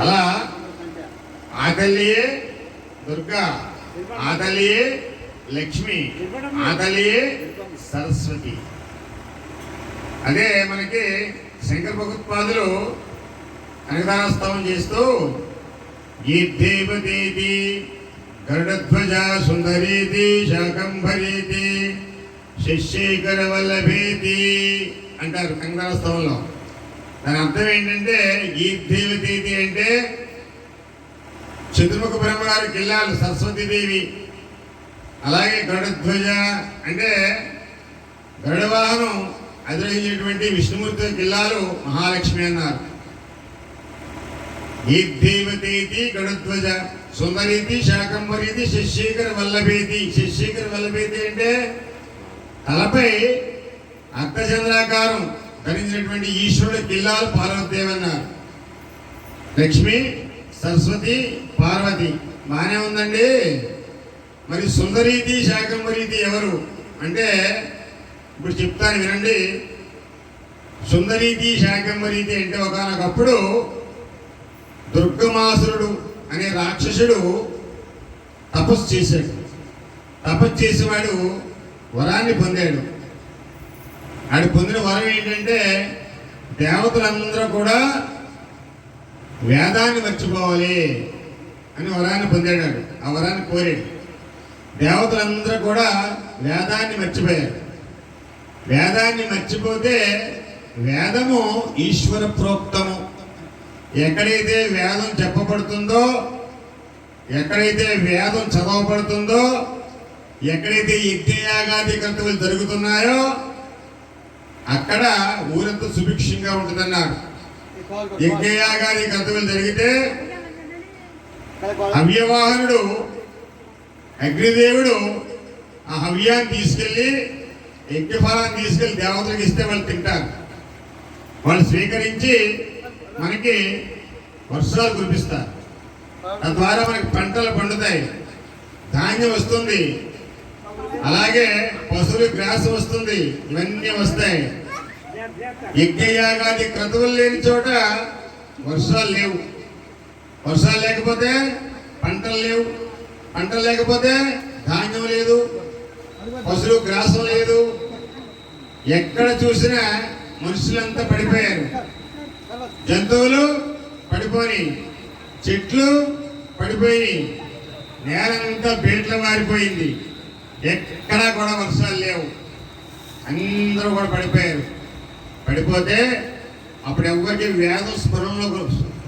అలా ఆ తల్లియే దుర్గా ఆ తల్లియే లక్ష్మి ఆ తల్లియే సరస్వతి. అదే మనకి శంకర భగవత్పాదులు అనగాస్తవం చేస్తూ గీర్దేవతీతి గరుడధ్వజ సుందరీతి శాకంభరీతి శశీకర వల్లభేతి అంటారు. కంగనాస్తవంలో దాని అర్థం ఏంటంటే గీర్దేవతీతి అంటే చతుర్ముఖ బ్రహ్మగారి కిల్లాలు సరస్వతీదేవి అలాగే గరుడధ్వజ అంటే గరుడవాహనం అధిరోహించినటువంటి విష్ణుమూర్తి కిల్లాలు మహాలక్ష్మి అన్నారు. గీర్దేవతీతి గరుడధ్వజ సుందరీతి శాకంబరీతి శశీకర వల్లభేతి. శశీకర వల్లభేతి అంటే తలపై అర్ధచంద్రాకారం. ధరించినటువంటి ఈశ్వరుడు కిల్లాలు పార్వతీదేవి అన్నారు లక్ష్మి సరస్వతి పార్వతి బాగానే ఉందండి. మరి సుందరీతి శాకంబరీతి ఎవరు? అంటే ఇప్పుడు చెప్తాను వినండి. సుందరీతి శాకంబరీతి అంటే ఒకనొకప్పుడు దుర్గమాసురుడు అనే రాక్షసుడు తపస్సు చేశాడు. తపస్సు చేసేవాడు వరాన్ని పొందాడు. ఆడు పొందిన వరం ఏంటంటే దేవతలందరూ కూడా వేదాన్ని మర్చిపోవాలి అని వరాన్ని పొందాడు. ఆడు. ఆ వరాన్ని కోరాడు. దేవతలందరూ కూడా వేదాన్ని మర్చిపోయారు. వేదాన్ని మర్చిపోతే వేదము ఈశ్వర ప్రోక్తము ఎక్కడైతే వేదం చెప్పబడుతుందో ఎక్కడైతే వేదం చదవబడుతుందో ఎక్కడైతే యజ్ఞయాగాది కర్తవ్యాలు జరుగుతున్నాయో అక్కడ ఊరంతా సుభిక్షంగా ఉంటుందన్నారు. యజ్ఞయాగాది కర్తవ్యాలు జరిగితే హవ్యవాహనుడు అగ్నిదేవుడు ఆ హవ్యాన్ని తీసుకెళ్ళి యజ్ఞఫలాన్ని తీసుకెళ్ళి దేవతలకు ఇస్తే వాళ్ళు తింటారు. వాళ్ళు స్వీకరించి మనకి వర్షాలు కురిపిస్తారు. తద్వారా మనకి పంటలు పండుతాయి. ధాన్యం వస్తుంది. అలాగే పశువులు గ్రాసం వస్తుంది ఇవన్నీ వస్తాయి. యజ్ఞయాగాది క్రతువులు లేని చోట వర్షాలు లేవు. వర్షాలు లేకపోతే పంటలు లేవు. పంటలు లేకపోతే ధాన్యం లేదు. పశువులు గ్రాసం లేదు. ఎక్కడ చూసినా మనుషులంతా పడిపోయారు. జంతువులు పడిపోయి చెట్లు పడిపోయి నేలంతా బీట్ల మారిపోయింది. ఎక్కడా కూడా వర్షాలు లేవు. అందరూ కూడా పడిపోయారు. పడిపోతే అప్పుడు ఎవరికి వేద స్మరణలోకి వస్తుంది.